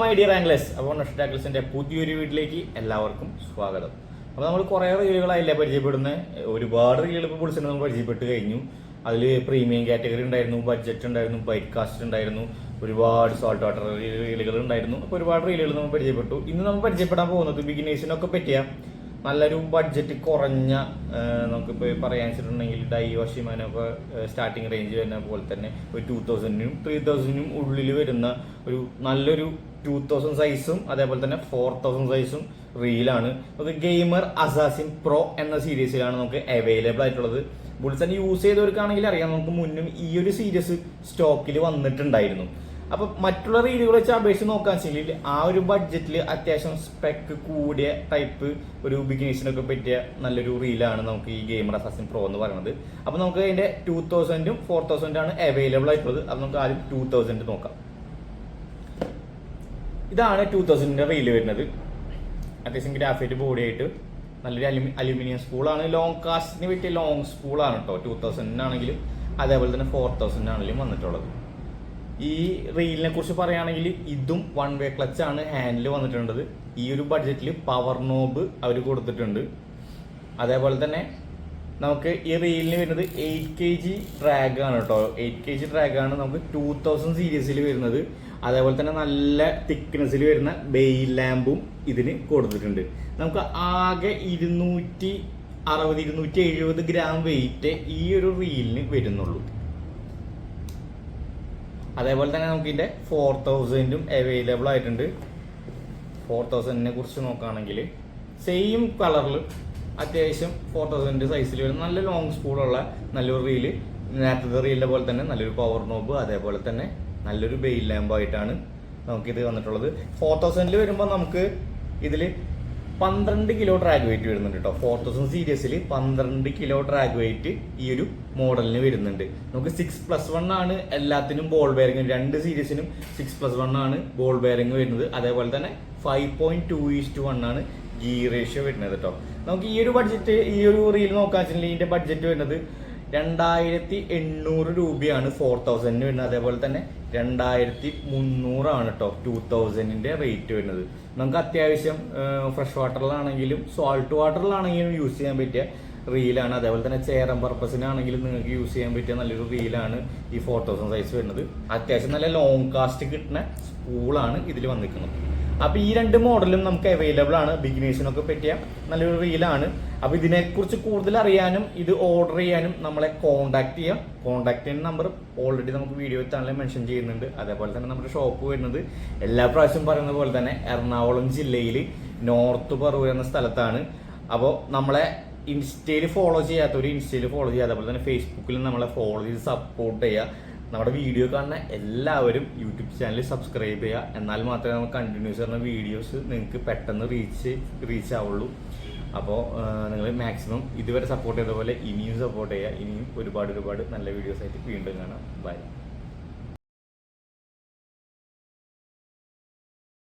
My dear anglers അപ്പോൾ നഷ്ട പുതിയൊരു വീട്ടിലേക്ക് എല്ലാവർക്കും സ്വാഗതം. അപ്പോൾ നമ്മൾ കുറേ റീലുകളായില്ലേ പരിചയപ്പെടുന്നത് ഒരുപാട് റീലുകൾ ഇപ്പോൾ നമ്മൾ പരിചയപ്പെട്ട് കഴിഞ്ഞു. അതിൽ പ്രീമിയം കാറ്റഗറി ഉണ്ടായിരുന്നു ബഡ്ജറ്റ് ഉണ്ടായിരുന്നു ബൈറ്റ് കാസ്റ്റ് ഉണ്ടായിരുന്നു ഒരുപാട് സോൾട്ട് വാട്ടർ റീലുകൾ ഉണ്ടായിരുന്നു. അപ്പോൾ ഒരുപാട് റീലുകൾ നമ്മൾ പരിചയപ്പെട്ടു. ഇന്ന് നമ്മൾ പരിചയപ്പെടാൻ പോകുന്നത് ബിഗിനേഴ്സിനൊക്കെ പറ്റിയ. നല്ലൊരു ബഡ്ജറ്റ് കുറഞ്ഞ നമുക്കിപ്പോൾ പറയാൻ വെച്ചിട്ടുണ്ടെങ്കിൽ ഡൈവശിമാനൊക്കെ സ്റ്റാർട്ടിങ് റേഞ്ച് വരുന്ന പോലെ തന്നെ ഒരു ടൂ തൗസൻഡിനും ത്രീ തൗസൻഡിനും ഉള്ളിൽ വരുന്ന ഒരു നല്ലൊരു ടൂ തൗസൻഡ് സൈസും അതേപോലെ തന്നെ ഫോർ തൗസൻഡ് സൈസും റീലാണ് നമുക്ക് ഗെയിമർ അസാസിൻ പ്രോ എന്ന സീരീസിലാണ് നമുക്ക് അവൈലബിൾ ആയിട്ടുള്ളത്. ബുൾസൺ യൂസ് ചെയ്തവർക്കാണെങ്കിൽ അറിയാം നമുക്ക് മുന്നും ഈ ഒരു സീരീസ് സ്റ്റോക്കിൽ വന്നിട്ടുണ്ടായിരുന്നു. അപ്പൊ മറ്റുള്ള റീലുകൾ വെച്ച് അപേക്ഷിച്ച് നോക്കാൻ വെച്ചെങ്കിൽ ആ ഒരു ബഡ്ജറ്റിൽ അത്യാവശ്യം സ്പെക്ക് കൂടിയ ടൈപ്പ് ഒരു ബിഗിനേഴ്സിനൊക്കെ പറ്റിയ നല്ലൊരു റീലാണ് നമുക്ക് ഈ ഗെയിമർ അസാസിൻ പ്രോ എന്ന് പറയുന്നത്. അപ്പൊ നമുക്ക് അതിന്റെ ടൂ തൗസൻഡും ഫോർ ആണ് അവൈലബിൾ ആയിട്ടുള്ളത്. അപ്പൊ നമുക്ക് ആദ്യം ടൂ തൗസൻഡ് നോക്കാം. ഇതാണ് ടൂ തൗസൻഡിന്റെ റീൽ വരുന്നത്. അത്യാവശ്യം ഗ്രാഫൈറ്റ് ബോഡി ആയിട്ട് നല്ലൊരു അലുമി അലുമിനിയം സ്പൂളാണ് ലോങ് കാസ്റ്റിന് പറ്റിയ ലോങ് സ്പൂളാണ് കേട്ടോ ടൂ തൗസൻഡിനാണെങ്കിലും അതേപോലെ തന്നെ ഫോർ തൗസൻഡിനാണെങ്കിലും വന്നിട്ടുള്ളത്. ഈ റീലിനെ കുറിച്ച് പറയുകയാണെങ്കിൽ ഇതും വൺ വേ ക്ലച്ച് ആണ് ഹാൻഡിൽ വന്നിട്ടുള്ളത്. ഈ ഒരു ബഡ്ജറ്റിൽ പവർ നോബ് അവർ കൊടുത്തിട്ടുണ്ട്. അതേപോലെ തന്നെ നമുക്ക് ഈ റീലിന് വരുന്നത് എയ്റ്റ് കെ ജി ഡ്രാഗ് ആണ് കേട്ടോ. എയ്റ്റ് കെ ജി ഡ്രാഗ് ആണ് നമുക്ക് ടൂ തൗസൻഡ് സീരീസിൽ വരുന്നത്. അതേപോലെ തന്നെ നല്ല തിക്നെസ്സിൽ വരുന്ന ബെയിൽ ലാമ്പും ഇതിന് കൊടുത്തിട്ടുണ്ട്. നമുക്ക് ആകെ ഇരുന്നൂറ്റി അറുപത് ഇരുന്നൂറ്റി എഴുപത് ഗ്രാം വെയിറ്റ് ഈ ഒരു റീലിന് വരുന്നുള്ളൂ. അതേപോലെ തന്നെ നമുക്ക് ഇതിന്റെ ഫോർ തൗസൻഡും അവൈലബിൾ ആയിട്ടുണ്ട്. ഫോർ തൗസൻഡിനെ കുറിച്ച് നോക്കുകയാണെങ്കിൽ സെയിം കളറിൽ അത്യാവശ്യം ഫോർ തൗസൻഡ് സൈസിൽ വരുന്ന നല്ല ലോങ് സ്പൂളുള്ള നല്ലൊരു റീൽ നേരത്തെ റീലിന്റെ പോലെ തന്നെ നല്ലൊരു പവർ നോബ് അതേപോലെ തന്നെ നല്ലൊരു ബെയിൽ ലാമ്പായിട്ടാണ് നമുക്കിത് വന്നിട്ടുള്ളത്. ഫോർ തൗസൻഡിൽ വരുമ്പോൾ നമുക്ക് ഇതിൽ പന്ത്രണ്ട് കിലോ ഡ്രാഗ് വെയിറ്റ് വരുന്നുണ്ട് കേട്ടോ ഫോർ തൗസൻഡ് സീരീസിൽ പന്ത്രണ്ട് കിലോ ഡ്രാഗ് വെയിറ്റ് ഈ ഒരു മോഡലിന് വരുന്നുണ്ട്. നമുക്ക് സിക്സ് പ്ലസ് വൺ ആണ് എല്ലാത്തിനും ബോൾ ബെയറിംഗ് രണ്ട് സീരീസിനും സിക്സ് പ്ലസ് വൺ ആണ് ബോൾ ബെയറിംഗ് വരുന്നത്. അതേപോലെ തന്നെ five point two is to one ആണ് ജി റേഷ്യോ വരുന്നത് കേട്ടോ നമുക്ക് ഈ ഒരു ബഡ്ജറ്റ് ഈ ഒരു റീൽ നോക്കാൻ വെച്ചിട്ടുണ്ടെങ്കിൽ ഇതിന്റെ ബഡ്ജറ്റ് വരുന്നത് രണ്ടായിരത്തി എണ്ണൂറ് രൂപയാണ് ഫോർ തൗസൻഡിന് വരുന്നത്. അതേപോലെ തന്നെ രണ്ടായിരത്തി മുന്നൂറാണ് കേട്ടോ ടു തൗസൻഡിന്റെ റേറ്റ് വരുന്നത്. നമുക്ക് അത്യാവശ്യം ഫ്രഷ് വാട്ടറിലാണെങ്കിലും സോൾട്ട് വാട്ടറിലാണെങ്കിലും യൂസ് ചെയ്യാൻ പറ്റിയ റീലാണ് അതേപോലെ തന്നെ ചേരം പർപ്പസിനാണെങ്കിലും നിങ്ങൾക്ക് യൂസ് ചെയ്യാൻ പറ്റിയ നല്ലൊരു റീലാണ് ഈ ഫോർ തൗസൻഡ് സൈസ് വരുന്നത്. അത്യാവശ്യം നല്ല ലോങ് കാസ്റ്റ് കിട്ടുന്ന സ്പൂളാണ് ഇതിൽ വന്നിരിക്കുന്നത്. അപ്പൊ ഈ രണ്ട് മോഡലും നമുക്ക് അവൈലബിൾ ആണ്. ബിഗിനേഴ്സിനൊക്കെ പറ്റിയ നല്ലൊരു റീലാണ് അപ്പൊ ഇതിനെക്കുറിച്ച് കൂടുതൽ അറിയാനും ഇത് ഓർഡർ ചെയ്യാനും നമ്മളെ കോൺടാക്ട് ചെയ്യാം. കോൺടാക്ട് ചെയ്യുന്ന നമ്പർ ഓൾറെഡി നമുക്ക് വീഡിയോ ചാനലിൽ മെൻഷൻ ചെയ്യുന്നുണ്ട്. അതേപോലെ തന്നെ നമ്മുടെ ഷോപ്പ് വരുന്നത് എല്ലാ പ്രാവശ്യം പറയുന്ന പോലെ തന്നെ എറണാകുളം ജില്ലയിൽ നോർത്ത് പറവൂർ എന്ന സ്ഥലത്താണ്. അപ്പോൾ നമ്മളെ ഇൻസ്റ്റയിൽ ഫോളോ ചെയ്യാത്തവർ ഇൻസ്റ്റയിൽ ഫോളോ ചെയ്യുക അതേപോലെ തന്നെ ഫേസ്ബുക്കിൽ നമ്മളെ ഫോളോ ചെയ്ത് സപ്പോർട്ട് ചെയ്യുക നമ്മുടെ വീഡിയോ കാണുന്ന എല്ലാവരും യൂട്യൂബ് ചാനൽ സബ്സ്ക്രൈബ് ചെയ്യുക. എന്നാൽ മാത്രമേ നമുക്ക് കണ്ടിന്യൂസ് വരുന്ന വീഡിയോസ് നിങ്ങൾക്ക് പെട്ടെന്ന് റീച്ച് റീച്ച് ആവുള്ളൂ. അപ്പോൾ നിങ്ങൾ മാക്സിമം ഇതുവരെ സപ്പോർട്ട് ചെയ്ത പോലെ ഇനിയും സപ്പോർട്ട് ചെയ്യുക. ഇനിയും ഒരുപാട് ഒരുപാട് നല്ല വീഡിയോസ് ആയിട്ട് വീണ്ടും കാണാം. ബൈ